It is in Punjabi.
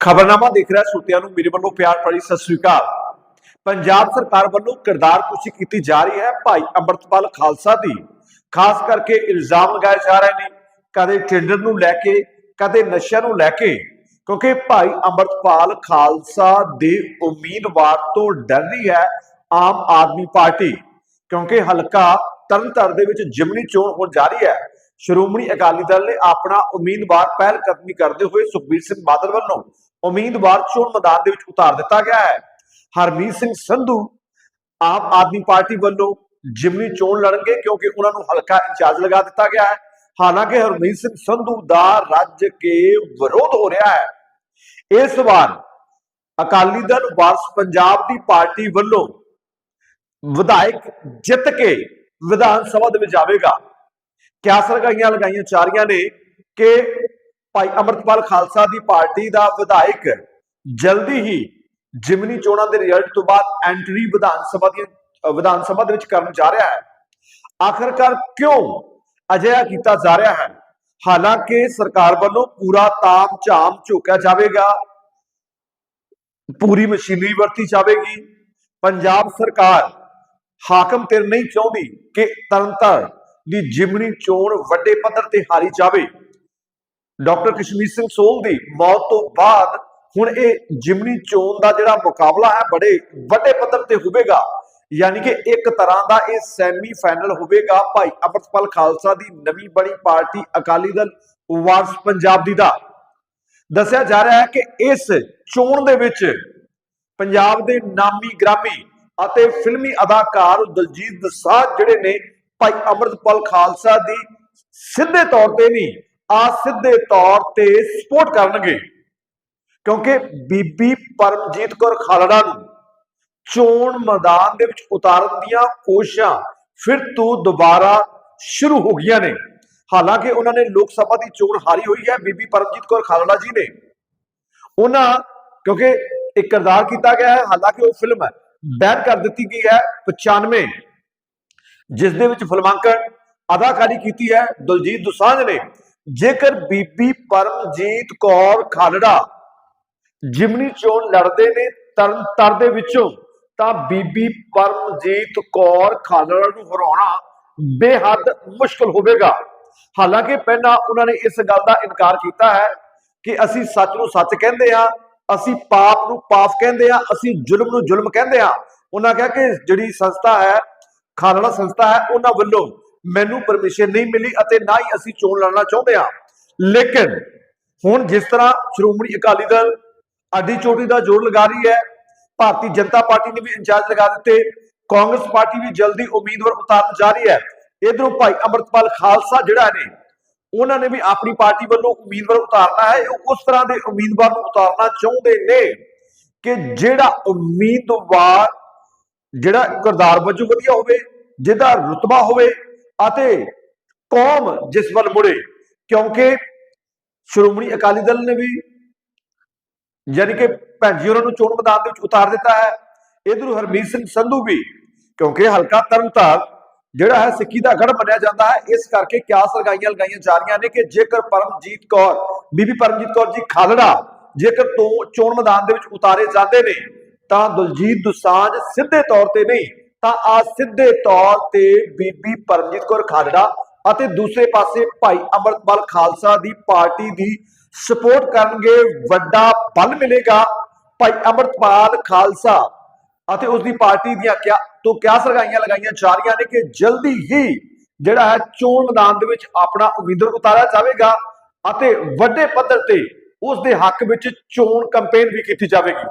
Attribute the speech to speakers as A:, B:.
A: ਖਬਰਨਾਮਾ ਦੇਖ ਰਿਹਾ ਸਰੋਤਿਆਂ ਨੂੰ, ਮੇਰੇ ਵੱਲੋਂ ਪਿਆਰ ਭਰੀ ਸਤਿ ਸ੍ਰੀ ਅਕਾਲ। ਪੰਜਾਬ ਸਰਕਾਰ ਵੱਲੋਂ ਕਿਰਦਾਰ ਕੁਸ਼ੀ ਕੀਤੀ ਜਾ ਰਹੀ ਹੈ ਭਾਈ ਅੰਮ੍ਰਿਤਪਾਲ ਖਾਲਸਾ ਦੀ। ਖਾਸ ਕਰਕੇ ਇਲਜ਼ਾਮ ਲਗਾਏ ਜਾ ਰਹੇ ਨੇ, ਕਦੇ ਟੈਂਡਰ ਨੂੰ ਲੈ ਕੇ, ਕਦੇ ਨਸ਼ਿਆਂ ਨੂੰ ਲੈ ਕੇ, ਕਿਉਂਕਿ ਭਾਈ ਅੰਮ੍ਰਿਤਪਾਲ ਖਾਲਸਾ ਦੇ ਉਮੀਦਵਾਰ ਤੋਂ ਡਰ ਰਹੀ ਹੈ ਆਮ ਆਦਮੀ ਪਾਰਟੀ, ਕਿਉਂਕਿ ਹਲਕਾ ਤਰਨਤਾਰਨ ਦੇ ਵਿੱਚ ਜਿਮਨੀ ਚੋਣ ਹੋਣ ਜਾ ਰਹੀ ਹੈ। ਸ਼੍ਰੋਮਣੀ ਅਕਾਲੀ ਦਲ ਨੇ ਆਪਣਾ ਉਮੀਦਵਾਰ ਪਹਿਲ ਕਦਮੀ ਕਰਦੇ ਹੋਏ ਸੁਖਬੀਰ ਸਿੰਘ ਬਾਦਲ ਵੱਲੋਂ ਉਮੀਦਵਾਰ ਚੋਣ ਮੈਦਾਨ ਦੇ ਵਿੱਚ ਉਤਾਰ ਦਿੱਤਾ ਗਿਆ ਹੈ। ਹਰਮੀਤ ਸਿੰਘ ਸੰਧੂ ਆਮ ਆਦਮੀ ਪਾਰਟੀ ਵੱਲੋਂ ਜਿਮਨੀ ਚੋਣ ਲੜਨਗੇ ਕਿਉਂਕਿ ਉਹਨਾਂ ਨੂੰ ਹਲਕਾ ਇੰਚਾਰਜ ਲਗਾ ਦਿੱਤਾ ਗਿਆ ਹੈ। ਹਾਲਾਂਕਿ ਹਰਮੀਤ ਸਿੰਘ ਸੰਧੂ ਦਾ ਰੱਜ ਕੇ ਵਿਰੋਧ ਹੋ ਰਿਹਾ ਹੈ। ਇਸ ਵਾਰ ਅਕਾਲੀ ਦਲ ਵਾਰਸ ਪੰਜਾਬ ਦੀ ਪਾਰਟੀ ਵੱਲੋਂ ਵਿਧਾਇਕ ਜਿੱਤ ਕੇ ਵਿਧਾਨ ਸਭਾ ਦੇ ਵਿੱਚ ਜਾਵੇਗਾ। ਕਿਆ ਸਰਗਾਈਆਂ ਲਗਾਈਆਂ ਜਾ ਰਹੀਆਂ ਨੇ ਕਿ ਭਾਈ ਅਮਰਤਪਾਲ ਖਾਲਸਾ ਦੀ ਪਾਰਟੀ ਦਾ ਵਿਧਾਇਕ ਜਲਦੀ ਹੀ ਜਿਮਨੀ ਚੋਣਾਂ ਦੇ ਰਿਜ਼ਲਟ ਤੋਂ ਬਾਅਦ ਐਂਟਰੀ ਵਿਧਾਨ ਸਭਾ ਦੀ ਵਿਧਾਨ ਸਭਾ ਦੇ ਵਿੱਚ ਕਰਨ ਜਾ ਰਿਹਾ ਹੈ। ਆਖਰਕਾਰ ਕਿਉਂ ਅਜਿਹਾ ਕੀਤਾ ਜਾ ਰਿਹਾ ਹੈ? ਹਾਲਾਂਕਿ ਸਰਕਾਰ ਵੱਲੋਂ ਪੂਰਾ ਤਾਮ ਝਾਮ ਝੋਕਿਆ ਜਾਵੇਗਾ, ਪੂਰੀ ਮਸ਼ੀਨਰੀ ਵਰਤੀ ਜਾਵੇਗੀ। ਪੰਜਾਬ ਸਰਕਾਰ ਹਾਕਮ ਤੇ ਨਹੀਂ ਚਾਹੁੰਦੀ ਕਿ ਤਰਨਤਾਰਨ ਦੀ ਜਿਮਨੀ ਚੋਣ ਵੱਡੇ ਪੱਧਰ ਤੇ ਹਾਰੀ ਜਾਵੇ। ਡਾਕਟਰ ਕਸ਼ਮੀਰ ਸਿੰਘ ਸੋਲ ਦੀ ਮੌਤ ਤੋਂ ਬਾਅਦ ਹੁਣ ਇਹ ਜਿਮਨੀ ਚੋਣ ਦਾ ਜਿਹੜਾ ਮੁਕਾਬਲਾ ਹੈ, ਬੜੇ ਵੱਡੇ ਪੱਧਰ ਤੇ ਹੋਵੇਗਾ। ਯਾਨੀ ਕਿ ਇੱਕ ਤਰ੍ਹਾਂ ਦਾ ਇਹ ਸੈਮੀ ਫਾਈਨਲ ਹੋਵੇਗਾ। ਭਾਈ ਅਮਰਤਪਾਲ ਖਾਲਸਾ ਦੀ ਨਵੀਂ ਬਣੀ ਪਾਰਟੀ ਅਕਾਲੀ ਦਲ ਵਾਰਸ ਪੰਜਾਬ ਦੀ ਦਾ। ਦੱਸਿਆ ਜਾ ਰਿਹਾ ਹੈ ਕਿ ਇਸ ਚੋਣ ਦੇ ਵਿੱਚ ਪੰਜਾਬ ਦੇ ਨਾਮੀ ਗ੍ਰਾਮੀ ਅਤੇ ਫਿਲਮੀ ਅਦਾਕਾਰ ਦਲਜੀਤ ਦਸਾਂਝ ਜਿਹੜੇ ਨੇ, ਭਾਈ ਅਮਰਤਪਾਲ ਖਾਲਸਾ ਦੀ ਸਿੱਧੇ ਤੌਰ ਤੇ ਨਹੀਂ ਆ ਸਿੱਧੇ ਤੌਰ ਤੇ ਸਪੋਰਟ ਕਰਨਗੇ। ਕਿਉਂਕਿ ਬੀਬੀ ਪਰਮਜੀਤ ਕੌਰ ਖਾਲੜਾ ਨੂੰ ਚੋਣ ਮੈਦਾਨ ਦੇ ਵਿੱਚ ਉਤਾਰਨ ਦੀਆਂ ਕੋਸ਼ਿਸ਼ਾਂ ਫਿਰ ਤੋਂ ਦੁਬਾਰਾ ਸ਼ੁਰੂ ਹੋ ਗਈਆਂ ਨੇ। ਹਾਲਾਂਕਿ ਉਹਨਾਂ ਨੇ ਲੋਕ ਸਭਾ ਦੀ ਚੋਣ ਹਾਰੀ ਹੋਈ ਹੈ, ਬੀਬੀ ਪਰਮਜੀਤ ਕੌਰ ਖਾਲੜਾ ਜੀ ਨੇ। ਉਹਨਾਂ, ਕਿਉਂਕਿ ਇੱਕ ਕਿਰਦਾਰ ਕੀਤਾ ਗਿਆ ਹੈ, ਹਾਲਾਂਕਿ ਉਹ ਫਿਲਮ ਬੈਨ ਕਰ ਦਿੱਤੀ ਗਈ ਹੈ 95 ਜਿਸ ਦੇ ਵਿੱਚ ਫਿਲਮਾਂਕਣ ਅਦਾਕਾਰੀ ਕੀਤੀ ਹੈ, ਦਲਜੀਤ ਦੁਸਾਂਝ ਨੇ। ਜੇਕਰ ਬੀਬੀ ਪਰਮਜੀਤ ਕੌਰ ਖਾਲੜਾ ਜਿਮਨੀ ਚੋਣ ਲੜਦੇ ਨੇ ਤਰਨ ਦੇ ਵਿੱਚੋਂ, ਤਾਂ ਬੀਬੀ ਪਰਮਜੀਤ ਕੌਰ ਖਾਲੜਾ ਨੂੰ ਹਰਾਉਣਾ ਬੇਹੱਦ ਮੁਸ਼ਕਲ ਹੋਵੇਗਾ। ਹਾਲਾਂਕਿ ਪਹਿਲਾਂ ਉਹਨਾਂ ਨੇ ਇਸ ਗੱਲ ਦਾ ਇਨਕਾਰ ਕੀਤਾ ਹੈ ਕਿ ਅਸੀਂ ਸੱਚ ਨੂੰ ਸੱਚ ਕਹਿੰਦੇ ਆ ਅਸੀਂ ਪਾਪ ਨੂੰ ਪਾਪ ਕਹਿੰਦੇ ਆ ਅਸੀਂ ਜ਼ੁਲਮ ਨੂੰ ਜ਼ੁਲਮ ਕਹਿੰਦੇ ਆ ਉਹਨਾਂ ਕਿਹਾ ਕਿ ਜਿਹੜੀ ਸੰਸਥਾ ਹੈ, ਖਾਲੜਾ ਸੰਸਥਾ ਹੈ, ਉਹਨਾਂ ਵੱਲੋਂ ਮੈਨੂੰ ਪਰਮਿਸ਼ਨ ਨਹੀਂ ਮਿਲੀ ਅਤੇ ਨਾ ਹੀ ਅਸੀਂ ਚੋਣ ਲੜਨਾ ਚਾਹੁੰਦੇ ਹਾਂ। ਲੇਕਿਨ ਹੁਣ ਜਿਸ ਤਰ੍ਹਾਂ ਸ਼੍ਰੋਮਣੀ ਅਕਾਲੀ ਦਲ ਅੱਡੀ ਚੋਟੀ ਦਾ ਜ਼ੋਰ ਲਗਾ ਰਹੀ ਹੈ, ਭਾਰਤੀ ਜਨਤਾ ਪਾਰਟੀ ਨੇ ਵੀ ਇੰਚਾਰਜ ਲਗਾ ਦਿੱਤੇ, ਕਾਂਗਰਸ ਪਾਰਟੀ ਵੀ ਜਲਦੀ ਉਮੀਦਵਾਰ ਉਤਾਰਨ ਜਾ ਰਹੀ ਹੈ। ਇਧਰੋਂ ਭਾਈ ਅਮਰਤਪਾਲ ਖਾਲਸਾ ਜਿਹੜਾ ਨੇ, ਉਹਨਾਂ ਨੇ ਵੀ ਆਪਣੀ ਪਾਰਟੀ ਵੱਲੋਂ ਉਮੀਦਵਾਰ ਉਤਾਰਨਾ ਹੈ, ਉਹ ਉਸ ਤਰ੍ਹਾਂ ਦੇ ਉਮੀਦਵਾਰ ਨੂੰ ਉਤਾਰਨਾ ਚਾਹੁੰਦੇ ਨੇ ਕਿ ਜਿਹੜਾ ਉਮੀਦਵਾਰ ਜਿਹੜਾ ਕਿਰਦਾਰ ਵਜੋਂ ਵਧੀਆ ਹੋਵੇ, ਜਿਹਦਾ ਰੁਤਬਾ ਹੋਵੇ ਅਤੇ ਕੌਮ ਜਿਸ ਵੱਲ ਮੁੜੇ, ਕਿਉਂਕਿ ਸ਼੍ਰੋਮਣੀ ਅਕਾਲੀ ਦਲ ਨੇ ਵੀ ਯਾਨੀ ਕਿ ਭੈਣ ਜੀ ਉਹਨਾਂ ਨੂੰ ਚੋਣ ਮੈਦਾਨ ਦੇ ਵਿੱਚ ਉਤਾਰ ਦਿੱਤਾ ਹੈ। ਇਧਰ ਹਰਮੀਤ ਸਿੰਘ ਸੰਧੂ ਵੀ, ਕਿਉਂਕਿ ਹਲਕਾ ਤਰਨਤਾਰਨ ਜਿਹੜਾ ਹੈ ਸਿੱਖੀ ਦਾ ਗੜ ਮੰਨਿਆ ਜਾਂਦਾ ਹੈ, ਇਸ ਕਰਕੇ ਕਿਆਸ ਲਗਾਈਆਂ ਲਗਾਈਆਂ ਜਾ ਰਹੀਆਂ ਨੇ ਕਿ ਜੇਕਰ ਪਰਮਜੀਤ ਕੌਰ, ਬੀਬੀ ਪਰਮਜੀਤ ਕੌਰ ਜੀ ਖਾਲੜਾ ਜੇਕਰ ਤੋਂ ਚੋਣ ਮੈਦਾਨ ਦੇ ਵਿੱਚ ਉਤਾਰੇ ਜਾਂਦੇ ਨੇ, ਤਾਂ ਦਲਜੀਤ ਦੁਸਾਂਝ ਸਿੱਧੇ ਤੌਰ ਤੇ ਨਹੀਂ ਤਾਂ ਆ ਸਿੱਧੇ ਤੌਰ ਤੇ ਬੀਬੀ ਪਰਮਜੀਤ ਕੌਰ ਖਾਲੜਾ ਅਤੇ ਦੂਸਰੇ ਪਾਸੇ ਭਾਈ ਅਮਰਤਪਾਲ ਖਾਲਸਾ ਦੀ ਪਾਰਟੀ ਦੀ ਸਪੋਰਟ ਕਰਨਗੇ ਵੱਡਾ ਬਲ ਮਿਲੇਗਾ ਭਾਈ ਅਮਰਤਪਾਲ ਖਾਲਸਾ ਅਤੇ ਉਸ ਦੀ ਪਾਰਟੀ ਦੀਆਂ ਕਿਆ ਤੋਂ ਕਿਆ ਸਰਗਾਈਆਂ ਲਗਾਈਆਂ ਜਾ ਰਹੀਆਂ ਨੇ ਕਿ ਜਲਦੀ ਹੀ ਜਿਹੜਾ ਹੈ ਚੋਣ ਮੈਦਾਨ ਦੇ ਵਿੱਚ ਆਪਣਾ ਉਮੀਦਵਾਰ ਉਤਾਰਿਆ ਜਾਵੇਗਾ ਅਤੇ ਵੱਡੇ ਪੱਧਰ ਤੇ ਉਸ ਦੇ ਹੱਕ ਵਿੱਚ ਚੋਣ ਕੈਂਪੇਨ ਵੀ ਕੀਤੀ ਜਾਵੇਗੀ।